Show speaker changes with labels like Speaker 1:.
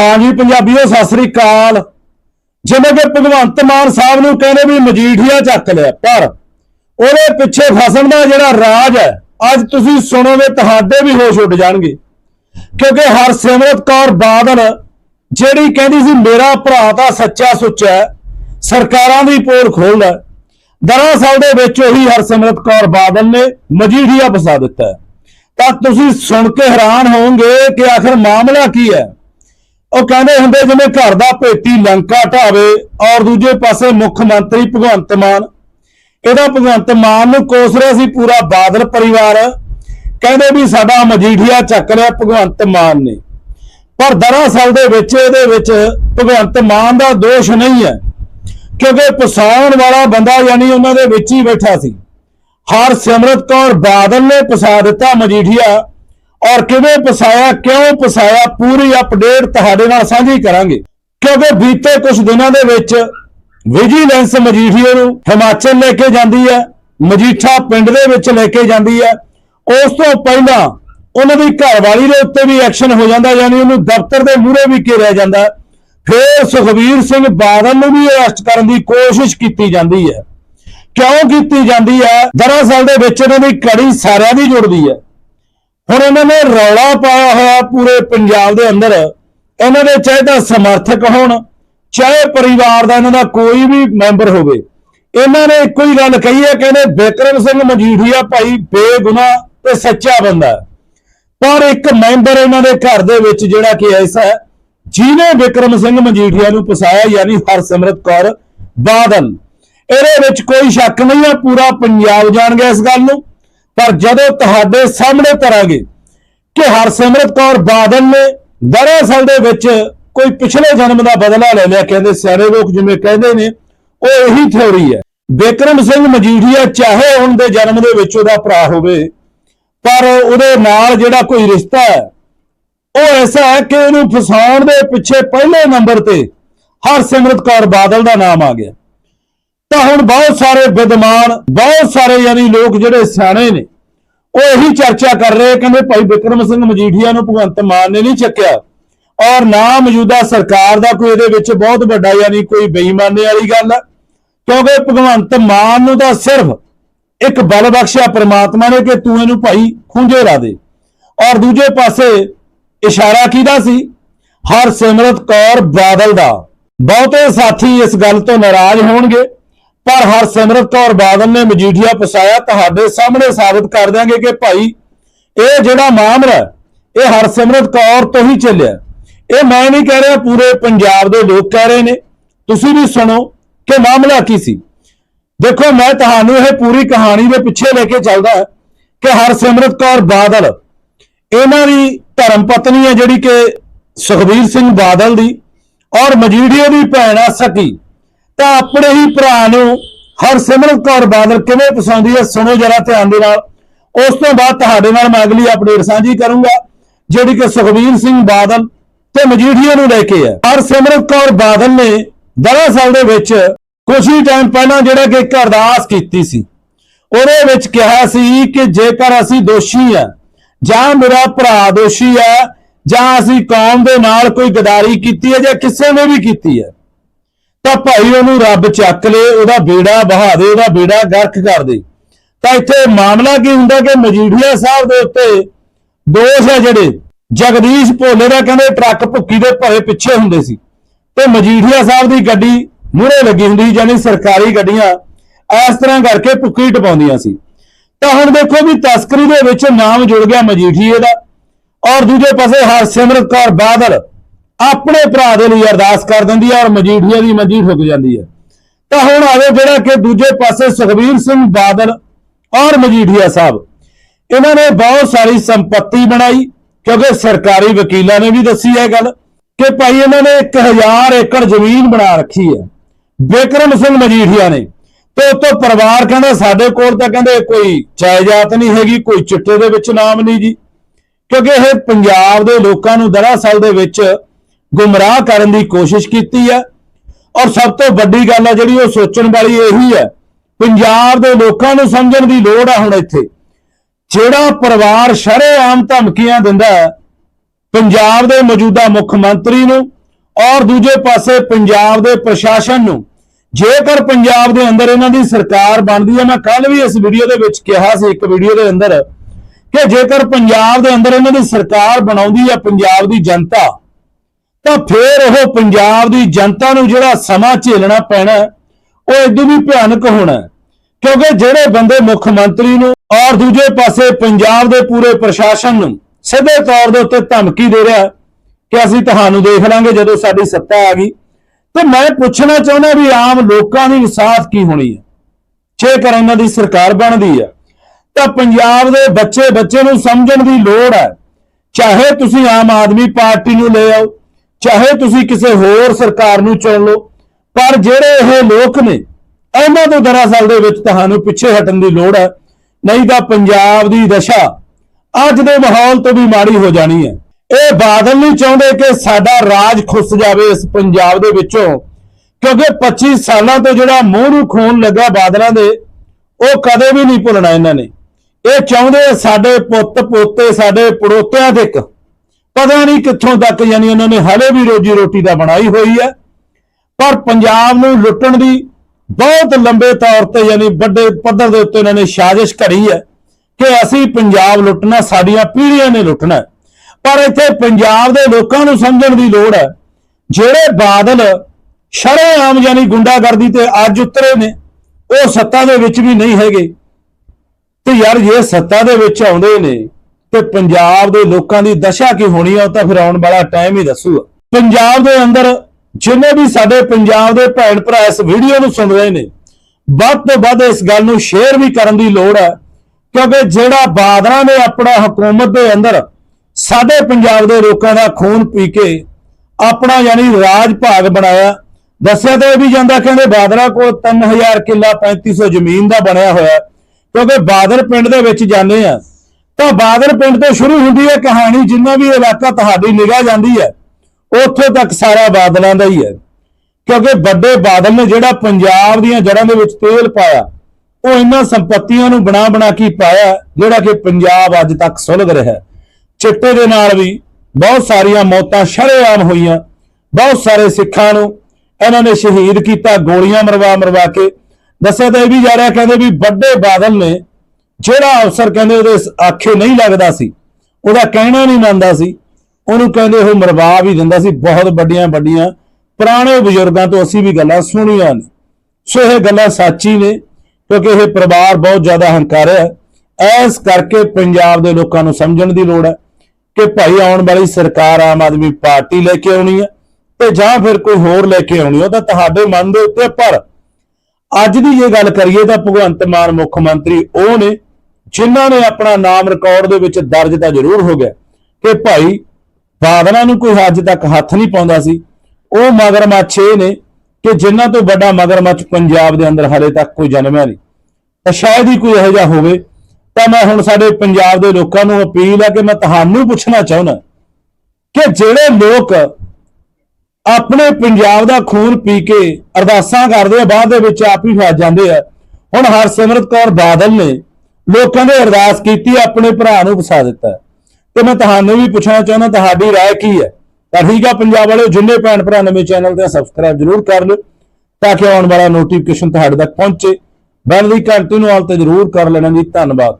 Speaker 1: ਹਾਂਜੀ, ਪੰਜਾਬੀਓ, ਸਤਿ ਸ੍ਰੀ ਅਕਾਲ। ਜਿਵੇਂ ਕਿ ਭਗਵੰਤ ਮਾਨ ਸਾਹਿਬ ਨੂੰ ਕਹਿੰਦੇ ਵੀ ਮਜੀਠੀਆ ਚੱਕ ਲਿਆ, ਪਰ ਉਹਦੇ ਪਿੱਛੇ ਫਸਣ ਦਾ ਜਿਹੜਾ ਰਾਜ ਹੈ, ਅੱਜ ਤੁਸੀਂ ਸੁਣੋਗੇ, ਤੁਹਾਡੇ ਵੀ ਹੋਸ਼ ਉੱਡ ਜਾਣਗੇ। ਕਿਉਂਕਿ ਹਰਸਿਮਰਤ ਕੌਰ ਬਾਦਲ, ਜਿਹੜੀ ਕਹਿੰਦੀ ਸੀ, ਮੇਰਾ ਭਰਾ ਤਾਂ ਸੱਚਾ ਸੁੱਚਾ ਸਰਕਾਰਾਂ ਦੀ ਪੋਲ ਖੋਲਦਾ ਦਰਅਸਲ ਦੇ ਵਿੱਚ ਉਹੀ ਹਰਸਿਮਰਤ ਕੌਰ ਬਾਦਲ ਨੇ ਮਜੀਠੀਆ ਫਸਾ ਦਿੱਤਾ ਤਾਂ ਤੁਸੀਂ ਸੁਣ ਕੇ ਹੈਰਾਨ ਹੋਵੋਗੇ ਕਿ ਆਖਰ ਮਾਮਲਾ ਕੀ ਹੈ? ਉਹ ਕਹਿੰਦੇ ਹੁੰਦੇ ਜਿਵੇਂ ਘਰ ਦਾ ਭੇਤੀ ਲੰਕਾ ਢਾਵੇ ਔਰ ਦੂਜੇ ਪਾਸੇ ਮੁੱਖ ਮੰਤਰੀ ਭਗਵੰਤ ਮਾਨ। ਇਹਦਾ ਭਗਵੰਤ ਮਾਨ ਨੂੰ ਕੋਸ ਰਿਹਾ ਸੀ ਪੂਰਾ ਬਾਦਲ ਪਰਿਵਾਰ। ਕਹਿੰਦੇ ਵੀ ਸਾਡਾ ਮਜੀਠੀਆ ਚੱਕ ਲਿਆ ਭਗਵੰਤ ਮਾਨ ਨੇ। ਪਰ ਦਰਅਸਲ ਦੇ ਵਿੱਚ ਇਹਦੇ ਵਿੱਚ ਭਗਵੰਤ ਮਾਨ ਦਾ ਦੋਸ਼ ਨਹੀਂ ਹੈ, ਕਿਉਂਕਿ ਪਸਾਉਣ ਵਾਲਾ ਬੰਦਾ ਯਾਨੀ ਉਹਨਾਂ ਦੇ ਵਿੱਚ ਹੀ ਬੈਠਾ ਸੀ। ਹਰ ਸਿਮਰਤ ਕੌਰ ਬਾਦਲ ਨੇ ਪਸਾ ਦਿੱਤਾ ਮਜੀਠੀਆ। ਔਰ ਕਿਵੇਂ ਪਸਾਇਆ, ਕਿਉਂ ਪਸਾਇਆ, ਪੂਰੀ ਅਪਡੇਟ ਤੁਹਾਡੇ ਨਾਲ ਸਾਂਝੀ ਕਰਾਂਗੇ। ਕਿਉਂਕਿ ਬੀਤੇ ਕੁਝ ਦਿਨਾਂ ਦੇ ਵਿੱਚ ਵਿਜੀਲੈਂਸ ਮਜੀਠੀਏ ਨੂੰ ਹਿਮਾਚਲ ਲੈ ਕੇ ਜਾਂਦੀ ਹੈ, ਮਜੀਠਾ ਪਿੰਡ ਦੇ ਵਿੱਚ ਲੈ ਕੇ ਜਾਂਦੀ ਹੈ। ਉਸ ਤੋਂ ਪਹਿਲਾਂ ਉਹਨਾਂ ਦੀ ਘਰਵਾਲੀ ਦੇ ਉੱਤੇ ਵੀ ਐਕਸ਼ਨ ਹੋ ਜਾਂਦਾ, ਯਾਨੀ ਉਹਨੂੰ ਦਫ਼ਤਰ ਦੇ ਮੂਹਰੇ ਵੀ ਘੇਰਿਆ ਜਾਂਦਾ। ਫਿਰ ਸੁਖਵੀਰ ਸਿੰਘ ਬਾਦਲ ਨੂੰ ਵੀ ਅਰੈਸਟ ਕਰਨ ਦੀ ਕੋਸ਼ਿਸ਼ ਕੀਤੀ ਜਾਂਦੀ ਹੈ। ਕਿਉਂ ਕੀਤੀ ਜਾਂਦੀ ਹੈ? ਦਰਅਸਲ ਦੇ ਵਿੱਚ ਇਹਨਾਂ ਦੀ ਕੜੀ ਸਾਰਿਆਂ ਦੀ ਜੁੜਦੀ ਹੈ। ਹੁਣ ਇਹਨਾਂ ਨੇ ਰੌਲਾ ਪਾਇਆ ਹੋਇਆ ਪੂਰੇ ਪੰਜਾਬ ਦੇ ਅੰਦਰ। ਇਹਨਾਂ ਦੇ ਚਾਹੇ ਤਾਂ ਸਮਰਥਕ ਹੋਣ, ਚਾਹੇ ਪਰਿਵਾਰ ਦਾ ਇਹਨਾਂ ਦਾ ਕੋਈ ਵੀ ਮੈਂਬਰ ਹੋਵੇ। ਇਹਨਾਂ ਨੇ ਇੱਕੋ ਹੀ ਗੱਲ ਕਹੀ ਹੈ, ਕਹਿੰਦੇ ਬਿਕਰਮ ਸਿੰਘ ਮਜੀਠੀਆ ਭਾਈ ਬੇਗੁਨਾਹ ਤੇ ਸੱਚਾ ਬੰਦਾ ਪਰ ਇੱਕ ਮੈਂਬਰ ਇਹਨਾਂ ਦੇ ਘਰ ਦੇ ਵਿੱਚ ਜਿਹੜਾ ਕਿ ਐਸਾ ਹੈ, ਜਿਹਨੇ ਬਿਕਰਮ ਸਿੰਘ ਮਜੀਠੀਆ ਨੂੰ ਪਸਾਇਆ ਯਾਨੀ ਹਰਸਿਮਰਤ ਕੌਰ ਬਾਦਲ। ਇਹਦੇ ਵਿੱਚ ਕੋਈ ਸ਼ੱਕ ਨਹੀਂ ਹੈ, ਪੂਰਾ ਪੰਜਾਬ ਜਾਣ ਗਿਆ ਇਸ ਗੱਲ ਨੂੰ। ਪਰ ਜਦੋਂ ਤੁਹਾਡੇ ਸਾਹਮਣੇ ਧਰਾਂਗੇ ਕਿ ਹਰਸਿਮਰਤ ਕੌਰ ਬਾਦਲ ਨੇ ਦਰਅਸਲ ਦੇ ਵਿੱਚ ਕੋਈ ਪਿਛਲੇ ਜਨਮ ਦਾ ਬਦਲਾ ਲੈ ਲਿਆ, ਕਹਿੰਦੇ ਸਿਆਣੇ ਲੋਕ ਜਿਵੇਂ ਕਹਿੰਦੇ ਨੇ, ਉਹ ਇਹੀ ਥਿਉਰੀ ਹੈ। ਬਿਕਰਮ ਸਿੰਘ ਮਜੀਠੀਆ ਚਾਹੇ ਹੁਣ ਦੇ ਜਨਮ ਦੇ ਵਿੱਚ ਉਹਦਾ ਭਰਾ ਹੋਵੇ, ਪਰ ਉਹਦੇ ਨਾਲ ਜਿਹੜਾ ਕੋਈ ਰਿਸ਼ਤਾ ਹੈ, ਉਹ ਐਸਾ ਹੈ ਕਿ ਉਹਨੂੰ ਫਸਾਉਣ ਦੇ ਪਿੱਛੇ ਪਹਿਲੇ ਨੰਬਰ ਤੇ ਹਰਸਿਮਰਤ ਕੌਰ ਬਾਦਲ ਦਾ ਨਾਮ ਆ ਗਿਆ। ਤਾਂ ਹੁਣ ਬਹੁਤ ਸਾਰੇ ਵਿਦਵਾਨ ਬਹੁਤ ਸਾਰੇ ਯਾਨੀ ਲੋਕ ਜਿਹੜੇ ਸਿਆਣੇ ਨੇ, ਉਹ ਇਹੀ ਚਰਚਾ ਕਰ ਰਹੇ ਕਹਿੰਦੇ ਭਾਈ ਵਿਕਰਮ ਸਿੰਘ ਮਜੀਠੀਆ ਨੂੰ ਭਗਵੰਤ ਮਾਨ ਨੇ ਨਹੀਂ ਚੱਕਿਆ। ਔਰ ਨਾ ਮੌਜੂਦਾ ਸਰਕਾਰ ਦਾ ਕੋਈ ਇਹਦੇ ਵਿੱਚ ਬਹੁਤ ਵੱਡਾ ਯਾਨੀ ਕੋਈ ਬੇਈਮਾਨੀ ਵਾਲੀ ਗੱਲ ਹੈ ਕਿਉਂਕਿ ਭਗਵੰਤ ਮਾਨ ਨੂੰ ਤਾਂ ਸਿਰਫ ਇੱਕ ਬਲ ਬਖਸ਼ਿਆ ਪ੍ਰਮਾਤਮਾ ਨੇ ਕਿ ਤੂੰ ਇਹਨੂੰ ਭਾਈ ਖੁੰਝੇ ਰਾ ਦੇ। ਔਰ ਦੂਜੇ ਪਾਸੇ ਇਸ਼ਾਰਾ ਕਿਹਦਾ ਸੀ? ਹਰ ਸਿਮਰਤ ਕੌਰ ਬਾਦਲ ਦਾ। ਬਹੁਤੇ ਸਾਥੀ ਇਸ ਗੱਲ ਤੋਂ ਨਾਰਾਜ਼ ਹੋਣਗੇ। ਪਰ ਹਰ ਕੌਰ ਬਾਦਲ ਨੇ ਮਜੀਠੀਆ ਫਸਾਇਆ ਤੁਹਾਡੇ ਸਾਹਮਣੇ ਸਾਬਤ ਕਰ ਦਿਆਂਗੇ ਕਿ ਭਾਈ ਇਹ ਜਿਹੜਾ ਮਾਮਲਾ ਇਹ ਹਰਸਿਮਰਤ ਕੌਰ ਤੋਂ ਹੀ ਚੱਲਿਆ। ਇਹ ਮੈਂ ਨਹੀਂ ਕਹਿ ਰਿਹਾ, ਪੂਰੇ ਪੰਜਾਬ ਦੇ ਲੋਕ ਕਹਿ ਰਹੇ ਨੇ। ਤੁਸੀਂ ਵੀ ਸੁਣੋ ਕਿ ਮਾਮਲਾ ਕੀ ਸੀ। ਦੇਖੋ, ਮੈਂ ਤੁਹਾਨੂੰ ਇਹ ਪੂਰੀ ਕਹਾਣੀ ਦੇ ਪਿੱਛੇ ਲੈ ਕੇ ਚੱਲਦਾ ਕਿ ਹਰਸਿਮਰਤ ਕੌਰ ਬਾਦਲ, ਇਹਨਾਂ ਦੀ ਧਰਮ ਪਤਨੀ ਹੈ ਜਿਹੜੀ ਕਿ ਸੁਖਬੀਰ ਸਿੰਘ ਬਾਦਲ ਦੀ ਔਰ ਮਜੀਠੀਆ ਦੀ ਭੈਣ ਆ ਸਕੀ। ਤਾਂ ਆਪਣੇ ਹੀ ਭਰਾ ਨੂੰ ਹਰਸਿਮਰਤ ਕੌਰ ਬਾਦਲ ਕਿਵੇਂ ਪਸੰਦੀ ਹੈ, ਸੁਣੋ ਜਰਾ ਧਿਆਨ ਦੇ ਨਾਲ। ਉਸ ਤੋਂ ਬਾਅਦ ਤੁਹਾਡੇ ਨਾਲ ਮੈਂ ਅਗਲੀ ਅਪਡੇਟ ਸਾਂਝੀ ਕਰੂੰਗਾ, ਜਿਹੜੀ ਕਿ ਸੁਖਬੀਰ ਸਿੰਘ ਬਾਦਲ ਤੇ ਮਜੀਠੀਆ ਨੂੰ ਲੈ ਕੇ ਹੈ। ਹਰਸਿਮਰਤ ਕੌਰ ਬਾਦਲ ਨੇ ਦਰਅਸਲ ਦੇ ਵਿੱਚ ਕੁਝ ਹੀ ਟਾਈਮ ਪਹਿਲਾਂ ਜਿਹੜਾ ਕਿ ਇੱਕ ਅਰਦਾਸ ਕੀਤੀ ਸੀ। ਉਹਦੇ ਵਿੱਚ ਕਿਹਾ ਸੀ ਕਿ ਜੇਕਰ ਅਸੀਂ ਦੋਸ਼ੀ ਆ ਜਾਂ ਮੇਰਾ ਭਰਾ ਦੋਸ਼ੀ ਹੈ, ਜਾਂ ਅਸੀਂ ਕੌਮ ਦੇ ਨਾਲ ਕੋਈ ਗਦਾਰੀ ਕੀਤੀ ਹੈ, ਜਾਂ ਕਿਸੇ ਨੇ ਵੀ ਕੀਤੀ ਹੈ ਤਾਂ ਭਾਈ ਉਹਨੂੰ ਰੱਬ ਚੱਕ ਲੇ ਉਹਦਾ ਬੇੜਾ ਬਹਾ ਦੇ ਉਹਦਾ ਬੇੜਾ ਗਰਕ ਕਰ ਦੇ। ਤਾਂ ਇੱਥੇ ਮਾਮਲਾ ਕੀ ਹੁੰਦਾ ਕਿ ਮਜੀਠੀਆ ਸਾਹਿਬ ਦੇ ਉੱਤੇ ਦੋਸ਼ ਹੈ ਜਿਹੜੇ। ਜਗਦੀਸ਼ ਭੋਲੇ ਦਾ ਕਹਿੰਦੇ ਟਰੱਕ ਭੁੱਕੀ ਦੇ ਭਰੇ ਪਿੱਛੇ ਹੁੰਦੇ ਸੀ। ਤੇ ਮਜੀਠੀਆ ਸਾਹਿਬ ਦੀ ਗੱਡੀ ਮੂਹਰੇ ਲੱਗੀ ਹੁੰਦੀ ਸੀ, ਸਰਕਾਰੀ ਗੱਡੀਆਂ ਇਸ ਤਰ੍ਹਾਂ ਕਰਕੇ ਭੁੱਕੀ ਟਪਾਉਂਦੀਆਂ ਸੀ। ਤਾਂ ਹੁਣ ਦੇਖੋ ਵੀ ਤਸਕਰੀ ਦੇ ਵਿੱਚ ਨਾਮ ਜੁੜ ਗਿਆ ਮਜੀਠੀਏ ਦਾ। ਔਰ ਦੂਜੇ ਪਾਸੇ ਹਰਸਿਮਰਤ ਕੌਰ ਬਾਦਲ ਆਪਣੇ ਭਰਾ ਦੇ ਲਈ ਅਰਦਾਸ ਕਰ ਦਿੰਦੀ ਹੈ ਔਰ ਮਜੀਠੀਆ ਦੀ ਮੰਜੀ ਠੁਕ ਜਾਂਦੀ ਹੈ ਤਾਂ ਹੁਣ ਆਵੇ ਜਿਹੜਾ ਕਿ ਦੂਜੇ ਪਾਸੇ ਸੁਖਬੀਰ ਸਿੰਘ ਬਾਦਲ ਔਰ ਮਜੀਠੀਆ ਸਾਹਿਬ, ਇਹਨਾਂ ਨੇ ਬਹੁਤ ਸਾਰੀ ਸੰਪਤੀ ਬਣਾਈ, ਕਿਉਂਕਿ ਸਰਕਾਰੀ ਵਕੀਲਾਂ ਨੇ ਵੀ ਦੱਸੀ ਹੈ ਗੱਲ ਕਿ ਭਾਈ ਇਹਨਾਂ ਨੇ 1000 ਏਕੜ ਜ਼ਮੀਨ ਬਣਾ ਰੱਖੀ ਹੈ ਬਿਕਰਮ ਸਿੰਘ ਮਜੀਠੀਆ ਨੇ। ਤੇ ਉਤੋਂ ਪਰਿਵਾਰ ਕਹਿੰਦਾ ਸਾਡੇ ਕੋਲ ਤਾਂ ਕਹਿੰਦੇ ਕੋਈ ਜਾਇਦਾਦ ਨਹੀਂ ਹੈਗੀ, ਕੋਈ ਚਿੱਟੇ ਦੇ ਵਿੱਚ ਨਾਮ ਨਹੀਂ ਜੀ, ਕਿਉਂਕਿ ਇਹ ਪੰਜਾਬ ਦੇ ਲੋਕਾਂ ਨੂੰ ਦਰਅਸਲ ਦੇ ਵਿੱਚ ਗੁੰਮਰਾਹ ਕਰਨ ਦੀ ਕੋਸ਼ਿਸ਼ ਕੀਤੀ ਹੈ ਔਰ ਸਭ ਤੋਂ ਵੱਡੀ ਗੱਲ ਹੈ ਜਿਹੜੀ ਉਹ ਸੋਚਣ ਵਾਲੀ ਇਹੀ ਹੈ, ਪੰਜਾਬ ਦੇ ਲੋਕਾਂ ਨੂੰ ਸਮਝਣ ਦੀ ਲੋੜ ਹੈ ਹੁਣ ਇੱਥੇ। ਜਿਹੜਾ ਪਰਿਵਾਰ ਸ਼ਰੇਆਮ ਧਮਕੀਆਂ ਦਿੰਦਾ ਪੰਜਾਬ ਦੇ ਮੌਜੂਦਾ ਮੁੱਖ ਮੰਤਰੀ ਨੂੰ ਔਰ ਦੂਜੇ ਪਾਸੇ ਪੰਜਾਬ ਦੇ ਪ੍ਰਸ਼ਾਸਨ ਨੂੰ, ਜੇਕਰ ਪੰਜਾਬ ਦੇ ਅੰਦਰ ਇਹਨਾਂ ਦੀ ਸਰਕਾਰ ਬਣਦੀ ਹੈ, ਮੈਂ ਕੱਲ ਵੀ ਇਸ ਵੀਡੀਓ ਦੇ ਵਿੱਚ ਕਿਹਾ ਸੀ, ਇੱਕ ਵੀਡੀਓ ਦੇ ਅੰਦਰ, ਕਿ ਜੇਕਰ ਪੰਜਾਬ ਦੇ ਅੰਦਰ ਇਹਨਾਂ ਦੀ ਸਰਕਾਰ ਬਣਾਉਂਦੀ ਹੈ, ਪੰਜਾਬ ਦੀ ਜਨਤਾ ਤਾਂ ਫਿਰ ਉਹ ਪੰਜਾਬ ਦੀ ਜਨਤਾ ਨੂੰ ਜਿਹੜਾ ਸਮਾਂ ਝੇਲਣਾ ਪੈਣਾ, ਉਹ ਇਦੋਂ ਵੀ ਭਿਆਨਕ ਹੋਣਾ ਕਿਉਂਕਿ ਜਿਹੜੇ ਬੰਦੇ ਮੁੱਖ ਮੰਤਰੀ ਨੂੰ ਔਰ ਦੂਜੇ ਪਾਸੇ ਪੰਜਾਬ ਦੇ ਪੂਰੇ ਪ੍ਰਸ਼ਾਸਨ ਨੂੰ ਸਿੱਧੇ ਤੌਰ ਦੇ ਉੱਤੇ ਧਮਕੀ ਦੇ ਰਿਹਾ, ਕਿ ਅਸੀਂ ਤੁਹਾਨੂੰ ਦੇਖ ਲਾਂਗੇ ਜਦੋਂ ਸਾਡੀ ਸੱਤਾ ਆ ਗਈ, ਤੇ ਮੈਂ ਪੁੱਛਣਾ ਚਾਹੁੰਦਾ ਵੀ ਆਮ ਲੋਕਾਂ ਦੀ ਇਨਸਾਫ ਕੀ ਹੋਣੀ ਹੈ? ਜੇਕਰ ਉਹਨਾਂ ਦੀ ਸਰਕਾਰ ਬਣਦੀ ਹੈ, ਤਾਂ ਪੰਜਾਬ ਦੇ ਬੱਚੇ ਬੱਚੇ ਨੂੰ ਸਮਝਣ ਦੀ ਲੋੜ ਹੈ। ਚਾਹੇ ਤੁਸੀਂ ਆਮ ਆਦਮੀ ਪਾਰਟੀ ਨੂੰ ਲੈ ਆਓ ਚਾਹੇ ਤੁਸੀਂ ਕਿਸੇ ਹੋਰ ਸਰਕਾਰ ਨੂੰ ਚੁਣ ਲਓ, ਪਰ ਜਿਹੜੇ ਇਹ ਲੋਕ ਨੇ, ਇਹਨਾਂ ਤੋਂ ਦਰਅਸਲ ਦੇ ਵਿੱਚ ਤੁਹਾਨੂੰ ਪਿੱਛੇ ਹਟਣ ਦੀ ਲੋੜ ਹੈ, ਨਹੀਂ ਤਾਂ ਪੰਜਾਬ ਦੀ ਦਸ਼ਾ ਅੱਜ ਦੇ ਮਾਹੌਲ ਤੋਂ ਵੀ ਮਾੜੀ ਹੋ ਜਾਣੀ ਹੈ। ਇਹ ਬਾਦਲ ਨਹੀਂ ਚਾਹੁੰਦੇ ਕਿ ਸਾਡਾ ਰਾਜ ਖੁੱਸ ਜਾਵੇ ਇਸ ਪੰਜਾਬ ਦੇ ਵਿੱਚੋਂ, ਕਿਉਂਕਿ 25 ਸਾਲਾਂ ਤੋਂ ਜਿਹੜਾ ਮੂੰਹ ਨੂੰ ਖੂਨ ਲੱਗਾ ਬਾਦਲਾਂ ਦੇ, ਉਹ ਕਦੇ ਵੀ ਨਹੀਂ ਭੁੱਲਣਾ ਇਹਨਾਂ ਨੇ। ਇਹ ਚਾਹੁੰਦੇ ਸਾਡੇ ਪੁੱਤ ਪੋਤੇ ਸਾਡੇ ਪੜੋਤਿਆਂ ਤੱਕ ਪਤਾ ਨਹੀਂ ਕਿੱਥੋਂ ਤੱਕ ਯਾਨੀ ਉਹਨਾਂ ਨੇ, ਹਲੇ ਵੀ ਰੋਜੀ ਰੋਟੀ ਦਾ ਬਣਾਈ ਹੋਈ ਹੈ। ਪਰ ਪੰਜਾਬ ਨੂੰ ਲੁੱਟਣ ਦੀ ਬਹੁਤ ਲੰਬੇ ਤੌਰ ਤੇ ਯਾਨੀ ਵੱਡੇ ਪੱਧਰ ਦੇ ਉੱਤੇ ਇਹਨਾਂ ਨੇ ਸਾਜ਼ਿਸ਼ ਘੜੀ ਹੈ ਕਿ ਅਸੀਂ ਪੰਜਾਬ ਲੁੱਟਣਾ, ਸਾਡੀਆਂ ਪੀੜ੍ਹੀਆਂ ਨੇ ਲੁੱਟਣਾ ਪਰ ਇੱਥੇ ਪੰਜਾਬ ਦੇ ਲੋਕਾਂ ਨੂੰ ਸਮਝਣ ਦੀ ਲੋੜ ਹੈ, ਜਿਹੜੇ ਬਾਦਲ ਸ਼ਰੇਆਮ ਯਾਨੀ ਗੁੰਡਾਗਰਦੀ ਤੇ ਅੱਜ ਉਤਰੇ ਨੇ, ਉਹ ਸੱਤਾ ਦੇ ਵਿੱਚ ਵੀ ਨਹੀਂ ਹੈਗੇ। ਤੇ ਯਾਰ, ਜੇ ਸੱਤਾ ਦੇ ਵਿੱਚ ਆਉਂਦੇ ਨੇ ਤੇ ਪੰਜਾਬ ਦੇ ਲੋਕਾਂ ਦੀ ਦਸ਼ਾ ਕੀ ਹੋਣੀ ਆ ਉਹ ਤਾਂ ਫਿਰ ਆਉਣ ਵਾਲਾ ਟਾਈਮ ਹੀ ਦੱਸੂਗਾ। ਪੰਜਾਬ ਦੇ ਅੰਦਰ ਜਿੰਨੇ ਵੀ ਸਾਡੇ ਪੰਜਾਬ ਦੇ ਭੈਣ ਭਰਾ ਇਸ ਵੀਡੀਓ ਨੂੰ ਸੁਣ ਰਹੇ ਨੇ, ਵੱਧ ਤੋਂ ਵੱਧ ਇਸ ਗੱਲ ਨੂੰ ਸ਼ੇਅਰ ਵੀ ਕਰਨ ਦੀ ਲੋੜ ਹੈ ਕਿਉਂਕਿ ਜਿਹੜਾ ਬਾਦਰਾਂ ਨੇ ਆਪਣਾ ਹਕੂਮਤ ਦੇ ਅੰਦਰ ਸਾਡੇ ਪੰਜਾਬ ਦੇ ਲੋਕਾਂ ਦਾ ਖੂਨ ਪੀ ਕੇ ਆਪਣਾ ਯਾਨੀ ਰਾਜ ਭਾਗ ਬਣਾਇਆ, ਦੱਸਿਆ ਤਾਂ ਇਹ ਵੀ ਜਾਂਦਾ ਕਹਿੰਦੇ ਬਾਦਰਾ ਕੋਲ 3000 ਕਿੱਲਾ 3500 ਜ਼ਮੀਨ ਦਾ ਬਣਿਆ ਹੋਇਆ, ਕਿਉਂਕਿ ਬਾਦਲ ਪਿੰਡ ਦੇ ਵਿੱਚ ਜਾਂਦੇ ਆ। ਤਾਂ ਬਾਦਲ ਪਿੰਡ ਤੋਂ ਸ਼ੁਰੂ ਹੁੰਦੀ ਹੈ ਕਹਾਣੀ, ਜਿੰਨਾ ਵੀ ਇਲਾਕਾ ਤੁਹਾਡੀ ਨਿਗਾਹ ਜਾਂਦੀ ਹੈ, ਉੱਥੋਂ ਤੱਕ ਸਾਰਾ ਬਾਦਲਾਂ ਦਾ ਹੀ ਹੈ। ਕਿਉਂਕਿ ਵੱਡੇ ਬਾਦਲ ਨੇ ਜਿਹੜਾ ਪੰਜਾਬ ਦੀਆਂ ਜੜ੍ਹਾਂ ਦੇ ਵਿੱਚ ਤੇਲ ਪਾਇਆ, ਉਹ ਇਹਨਾਂ ਸੰਪਤੀਆਂ ਨੂੰ ਬਣਾ ਬਣਾ ਕੇ ਪਾਇਆ, ਜਿਹੜਾ ਕਿ ਪੰਜਾਬ ਅੱਜ ਤੱਕ ਸੁਲਗ ਰਿਹਾ ਚਿੱਟੇ ਦੇ ਨਾਲ ਵੀ ਬਹੁਤ ਸਾਰੀਆਂ ਮੌਤਾਂ ਸ਼ਰੇਆਮ ਹੋਈਆਂ, ਬਹੁਤ ਸਾਰੇ ਸਿੱਖਾਂ ਨੂੰ ਇਹਨਾਂ ਨੇ ਸ਼ਹੀਦ ਕੀਤਾ, ਗੋਲੀਆਂ ਮਰਵਾ ਮਰਵਾ ਕੇ। ਦੱਸਿਆ ਤਾਂ ਇਹ ਵੀ ਜਾ ਰਿਹਾ, ਕਹਿੰਦੇ ਵੀ ਵੱਡੇ ਬਾਦਲ ਨੇ ਜਿਹੜਾ ਅਫਸਰ ਕਹਿੰਦੇ ਉਹਦੇ ਆਖੇ ਨਹੀਂ ਲੱਗਦਾ ਸੀ, ਉਹਦਾ ਕਹਿਣਾ ਨਹੀਂ ਮੰਨਦਾ ਸੀ, ਉਹਨੂੰ ਕਹਿੰਦੇ ਉਹ ਮਰਵਾ ਵੀ ਦਿੰਦਾ ਸੀ, ਬਹੁਤ ਵੱਡੀਆਂ ਵੱਡੀਆਂ ਪੁਰਾਣੇ ਬਜ਼ੁਰਗਾਂ ਤੋਂ ਅਸੀਂ ਵੀ ਗੱਲਾਂ ਸੁਣੀਆਂ ਨੇ। ਸੋ ਇਹ ਗੱਲਾਂ ਸੱਚੀ ਨੇ, ਕਿਉਂਕਿ ਇਹ ਪਰਿਵਾਰ ਬਹੁਤ ਜ਼ਿਆਦਾ ਹੰਕਾਰਿਆ ਹੈ। ਇਸ ਕਰਕੇ ਪੰਜਾਬ ਦੇ ਲੋਕਾਂ ਨੂੰ ਸਮਝਣ ਦੀ ਲੋੜ ਹੈ ਕਿ ਭਾਈ ਆਉਣ ਵਾਲੀ ਸਰਕਾਰ ਆਮ ਆਦਮੀ ਪਾਰਟੀ ਲੈ ਕੇ ਆਉਣੀ ਹੈ ਤੇ ਜਾਂ ਫਿਰ ਕੋਈ ਹੋਰ ਲੈ ਕੇ ਆਉਣੀ ਉਹ ਤਾਂ ਤੁਹਾਡੇ ਮਨ ਦੇ ਉੱਤੇ ਪਰ ਅੱਜ ਦੀ ਜੇ ਗੱਲ ਕਰੀਏ ਤਾਂ ਭਗਵੰਤ ਮਾਨ ਮੁੱਖ ਮੰਤਰੀ ਉਹ ਨੇ ਜਿਨ੍ਹਾਂ ਨੇ ਆਪਣਾ ਨਾਮ ਰਿਕਾਰਡ ਦੇ ਵਿੱਚ ਦਰਜ ਤਾਂ ਜ਼ਰੂਰ ਹੋ ਗਿਆ ਕਿ ਭਾਈ ਬਾਦਲਾਂ ਨੂੰ ਕੋਈ ਅੱਜ ਤੱਕ ਹੱਥ ਨਹੀਂ ਪਾਉਂਦਾ ਸੀ। ਉਹ ਮਗਰਮੱਛ ਇਹ ਨੇ ਕਿ ਜਿਨ੍ਹਾਂ ਤੋਂ ਵੱਡਾ ਮਗਰਮੱਛ ਪੰਜਾਬ ਦੇ ਅੰਦਰ ਹਾਲੇ ਤੱਕ ਕੋਈ ਜਨਮਿਆ ਨਹੀਂ। ਤਾਂ ਸ਼ਾਇਦ ਹੀ ਕੋਈ ਇਹੋ ਜਿਹਾ ਹੋਵੇ। ਤਾਂ ਮੈਂ ਹੁਣ ਸਾਡੇ ਪੰਜਾਬ ਦੇ ਲੋਕਾਂ ਨੂੰ ਅਪੀਲ ਹੈ ਕਿ ਮੈਂ ਤੁਹਾਨੂੰ ਪੁੱਛਣਾ ਚਾਹੁੰਦਾ ਕਿ ਜਿਹੜੇ ਲੋਕ ਆਪਣੇ ਪੰਜਾਬ ਦਾ ਖੂਨ ਪੀ ਕੇ ਅਰਦਾਸਾਂ ਕਰਦੇ ਆ, ਬਾਅਦ ਦੇ ਵਿੱਚ ਆਪ ਹੀ ਫਸ ਜਾਂਦੇ ਆ। ਹੁਣ ਹਰਸਿਮਰਤ ਕੌਰ ਬਾਦਲ ਨੇ ਲੋਕਾਂ ਦੇ ਅਰਦਾਸ ਕੀਤੀ ਆਪਣੇ ਭਰਾ ਨੂੰ ਫਸਾ ਦਿੱਤਾ ਤੇ ਮੈਂ ਤੁਹਾਨੂੰ ਵੀ ਪੁੱਛਣਾ ਚਾਹੁੰਦਾ ਤੁਹਾਡੀ رائے ਕੀ ਹੈ ਤਾਂ ਠੀਕ ਆ ਪੰਜਾਬ ਵਾਲਿਓ ਜਿੰਨੇ ਭੈਣ ਭਰਾ ਨਵੇਂ ਚੈਨਲ ਤੇ ਸਬਸਕ੍ਰਾਈਬ ਜਰੂਰ ਕਰ ਲਿਓ ਤਾਂ ਕਿ ਆਉਣ ਵਾਲਾ ਨੋਟੀਫਿਕੇਸ਼ਨ ਤੁਹਾਡੇ ਤੱਕ ਪਹੁੰਚੇ ਬੈਲ ਦੀ ਘੰਟੀ ਨੂੰ ਆਲ ਤੇ ਜਰੂਰ ਕਰ ਲੈਣਾ ਜੀ ਧੰਨਵਾਦ